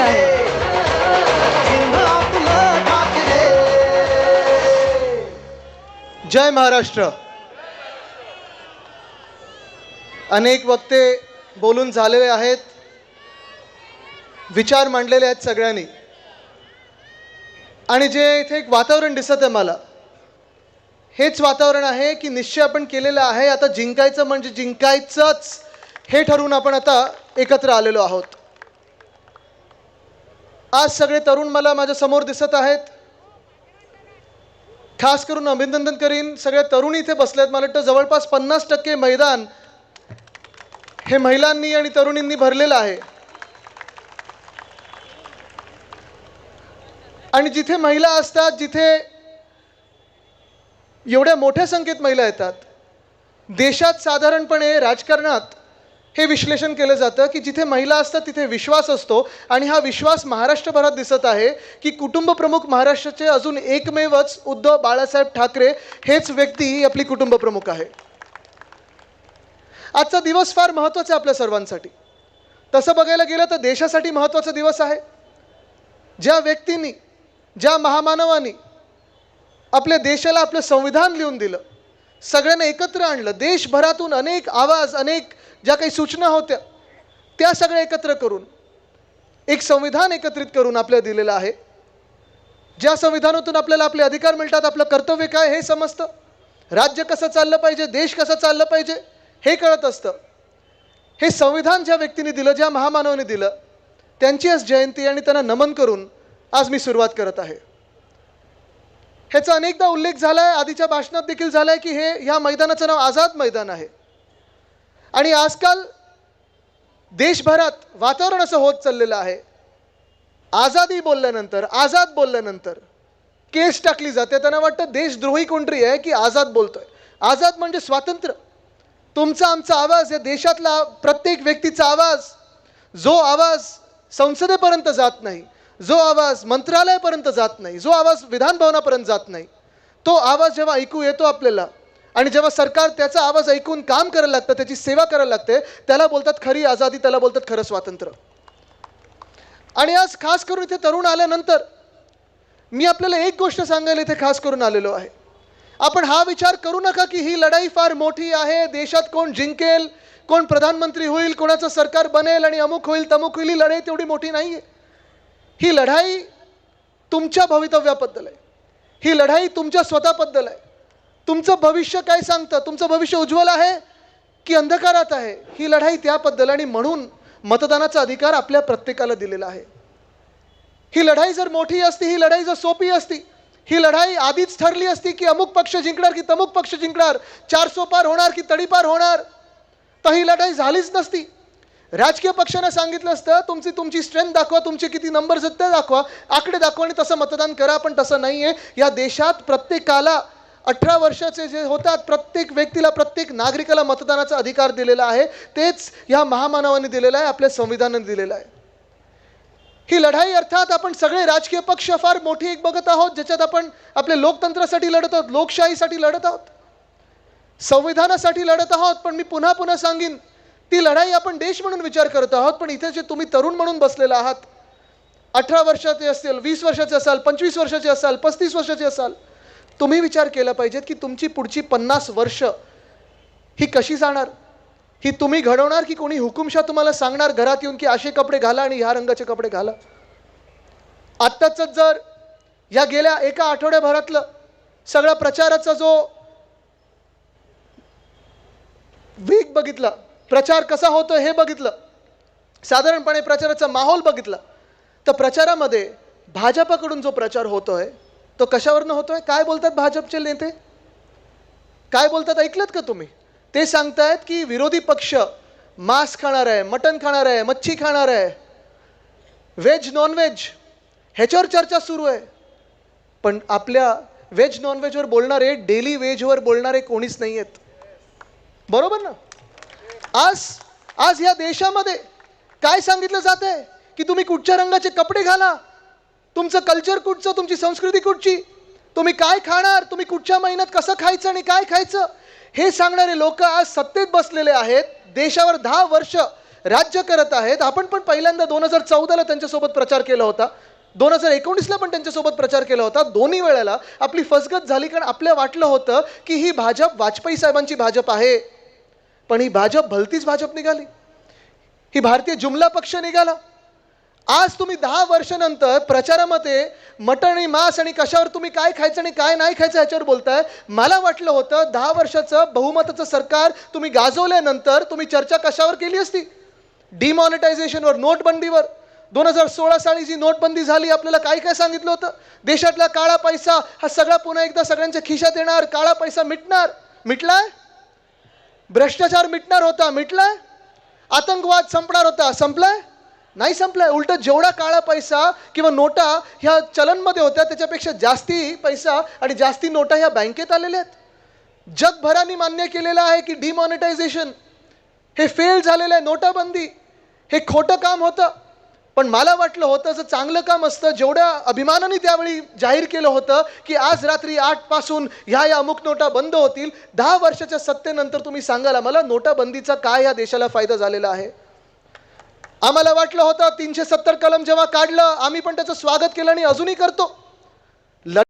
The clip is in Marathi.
आहे. जय महाराष्ट्र. अनेक वक्ते बोलून झालेले आहेत. विचार मांडलेले आहेत सगळ्यांनी. आणि जे इथे एक वातावरण दिसत आहे मला हेच वातावरण आहे की निश्चय आपण केलेला आहे. आता जिंकायचं म्हणजे जिंकायचंच हे ठरवून आपण आता एकत्र आलेलो आहोत. आज सगळे तरुण मला माझ्यासमोर दिसत आहेत. खास करून अभिनंदन करीन. सगळ्या तरुण इथे बसलेत. मला वाटतं जवळपास पन्नास टक्के मैदान हे महिलांनी आणि तरुणींनी भरलेलं आहे. आणि जिथे महिला असतात जिथे एवढ्या मोठ्या संख्येत महिला येतात देशात साधारणपणे राजकारणात हे विश्लेषण केलं जातं की जिथे महिला असतात तिथे विश्वास असतो. आणि हा विश्वास महाराष्ट्रभरात दिसत आहे की कुटुंब प्रमुख महाराष्ट्राचे अजून एकमेवच उद्धव बाळासाहेब ठाकरे हेच व्यक्ती ही आपली कुटुंब प्रमुख आहे. आजचा दिवस फार महत्त्वाचा आहे आपल्या सर्वांसाठी. तसं बघायला गेलं तर देशासाठी महत्त्वाचा दिवस आहे. ज्या व्यक्तींनी ज्या महामानवानी आपल्या देशाला आपलं संविधान लिहून दिलं सगळ्यांना एकत्र आणलं देशभरातून अनेक आवाज अनेक ज्या काही सूचना होत्या त्या सगळ्या एकत्र करून एक संविधान एकत्रित करून आपल्याला दिलेलं आहे. ज्या संविधानातून आपल्याला आपले अधिकार मिळतात आपलं कर्तव्य काय हे समजतं. राज्य कसं चाललं पाहिजे देश कसं चाललं पाहिजे हे कळत असतं. हे संविधान ज्या व्यक्तीने दिलं ज्या महामानवाने दिलं त्यांची आज जयंती आणि त्यांना नमन करून आज मी सुरुवात करत आहे. ह्याचा अनेकदा उल्लेख झाला आहे आधीच्या भाषणात देखील झाला आहे की हे ह्या मैदानाचं नाव आझाद मैदान आहे. आणि आजकाल देशभरात वातावरण असं होत चाललेलं आहे. आझादी बोलल्यानंतर आझाद बोलल्यानंतर केस टाकली जाते. त्यांना वाटतं देशद्रोही कोणतरी आहे की आझाद बोलतोय. आझाद म्हणजे स्वातंत्र्य. तुमचा आमचा आवाज या देशातला प्रत्येक व्यक्तीचा आवाज जो आवाज संसदेपर्यंत जात नाही जो आवाज मंत्रालयापर्यंत जात नाही जो आवाज विधान भवनापर्यंत जात नाही तो आवाज जेव्हा ऐकू येतो आपल्याला आणि जेव्हा सरकार त्याचा आवाज ऐकून काम करायला लागतं त्याची सेवा करायला लागते त्याला बोलतात खरी आझादी त्याला बोलतात खरं स्वातंत्र्य. आणि आज खास करून इथे तरुण आल्यानंतर मी आपल्याला एक गोष्ट सांगायला इथे खास करून आलेलो आहे. आपण हा विचार करू नका की ही लढाई फार मोठी आहे देशात कोण जिंकेल कोण प्रधानमंत्री होईल कोणाचं सरकार बनेल आणि अमुक होईल तमुक होईल ही लढाई तेवढी मोठी नाही आहे ही लढाई तुमच्या भवितव्याबद्दल आहे. ही लढाई तुमच्या स्वतःबद्दल आहे. तुमचं भविष्य काय सांगतं? तुमचं भविष्य उज्ज्वल आहे की अंधकारात आहे? ही लढाई त्याबद्दल आणि म्हणून मतदानाचा अधिकार आपल्या प्रत्येकाला दिलेला आहे. ही लढाई जर मोठी असती ही लढाई जर सोपी असती ही लढाई आधीच ठरली असती की अमुक पक्ष जिंकणार की तमुक पक्ष जिंकणार चार सोपार होणार की तडीपार होणार तर ही लढाई झालीच नसती. राजकीय पक्षानं सांगितलं असतं तुमची तुमची स्ट्रेंथ दाखवा तुमचे किती नंबर्स आहेत ते दाखवा आकडे दाखवा आणि तसं मतदान करा पण तसं नाही आहे या देशात प्रत्येकाला अठरा वर्षाचे जे होतात प्रत्येक व्यक्तीला प्रत्येक नागरिकाला मतदानाचा अधिकार दिलेला आहे. तेच ह्या महामानवाने दिलेला आहे आपल्या संविधानाने दिलेलं आहे. ही लढाई अर्थात आपण सगळे राजकीय पक्ष फार मोठी एक बघत आहोत ज्याच्यात आपण आपल्या लोकतंत्रासाठी लढत आहोत लोकशाहीसाठी लढत आहोत. संविधानासाठी लढत आहोत पण मी पुन्हा पुन्हा सांगेन ती लढाई आपण देश म्हणून विचार करत आहोत पण इथे जे तुम्ही तरुण म्हणून बसलेला आहात अठरा वर्षाचे असतील वीस वर्षाचे असाल पंचवीस वर्षाचे असाल पस्तीस वर्षाचे असाल तुम्ही विचार केला पाहिजेत की तुमची पुढची पन्नास वर्ष ही कशी जाणार? ही तुम्ही घडवणार की कोणी हुकुमशा तुम्हाला सांगणार घरात येऊन की असे कपडे घाला आणि ह्या रंगाचे कपडे घाला? आत्ताच जर या गेल्या एका आठवड्याभरातलं सगळा प्रचाराचा जो वेग बघितला प्रचार कसा होतो हे बघितलं साधारणपणे प्रचाराचा माहोल बघितला तर प्रचारामध्ये भाजपाकडून जो प्रचार होतोय तो कशावरनं होतोय? काय बोलतात भाजपचे नेते? काय बोलतात? ऐकलत का तुम्ही? ते सांगतायत की विरोधी पक्ष मांस खाणार आहे मटन खाणार आहे मच्छी खाणार आहे. व्हेज नॉनव्हेज ह्याच्यावर चर्चा सुरू आहे. पण आपल्या व्हेज नॉनव्हेजवर बोलणारे डेली व्हेजवर बोलणारे कोणीच नाही आहेत बरोबर ना? आज आज या देशामध्ये काय सांगितलं जात आहे की तुम्ही कुठच्या रंगाचे कपडे घाला? तुमचं कल्चर कुठचं? तुमची संस्कृती कुठची? तुम्ही काय खाणार? तुम्ही कुठच्या महिन्यात कसं खायचं आणि काय खायचं? हे सांगणारे लोक आज सत्तेत बसलेले आहेत. देशावर दहा वर्ष राज्य करत आहेत. आपण पण पहिल्यांदा दोन हजार चौदाला त्यांच्यासोबत प्रचार केला होता. दोन हजार एकोणीसला पण त्यांच्यासोबत प्रचार केला होता. दोन्ही वेळेला आपली फसगत झाली कारण आपल्या वाटलं होतं की ही भाजप वाजपेयी साहेबांची भाजप आहे. पण ही भाजप भलतीच भाजप निघाली. ही भारतीय जुमला पक्ष निघाला. आज तुम्ही दहा वर्षानंतर प्रचारामध्ये मटण आणि मांस आणि कशावर तुम्ही काय खायचं आणि काय नाही खायचं ह्याच्यावर बोलताय मला वाटलं होतं दहा वर्षाचं बहुमताचं सरकार तुम्ही गाजवल्यानंतर तुम्ही चर्चा कशावर केली असती? डिमॉनिटायझेशनवर नोटबंदीवर. दोन हजार सोळा साली जी नोटबंदी झाली आपल्याला काय काय सांगितलं होतं? देशातला काळा पैसा हा सगळा पुन्हा एकदा सगळ्यांच्या खिशात येणार काळा पैसा मिटणार. मिटलाय? भ्रष्टाचार मिटणार होता मिटलाय? आतंकवाद संपणार होता संपलाय? नाही संपलाय. उलट जेवढा काळा पैसा किंवा नोटा ह्या चलनमध्ये होत्या त्याच्यापेक्षा जास्ती पैसा आणि जास्ती नोटा ह्या बँकेत आलेल्या आहेत. जगभराने मान्य केलेलं आहे की डिमॉनिटायझेशन हे फेल झालेलं आहे नोटाबंदी. हे खोटं काम होतं. पण मला वाटलं होतं जर चांगलं काम असतं जेवढ्या अभिमानाने त्यावेळी जाहीर केलं होतं की आज रात्री आठपासून ह्या या अमुक नोटा बंद होतील. दहा वर्षाच्या सत्तेनंतर तुम्ही सांगाल मला नोटाबंदीचा काय या देशाला फायदा झालेला आहे? आम्हाला वाटलं होतं तीनशे सत्तर कलम जेव्हा काढलं आम्ही पण त्याचं स्वागत केलं आणि अजूनही करतो.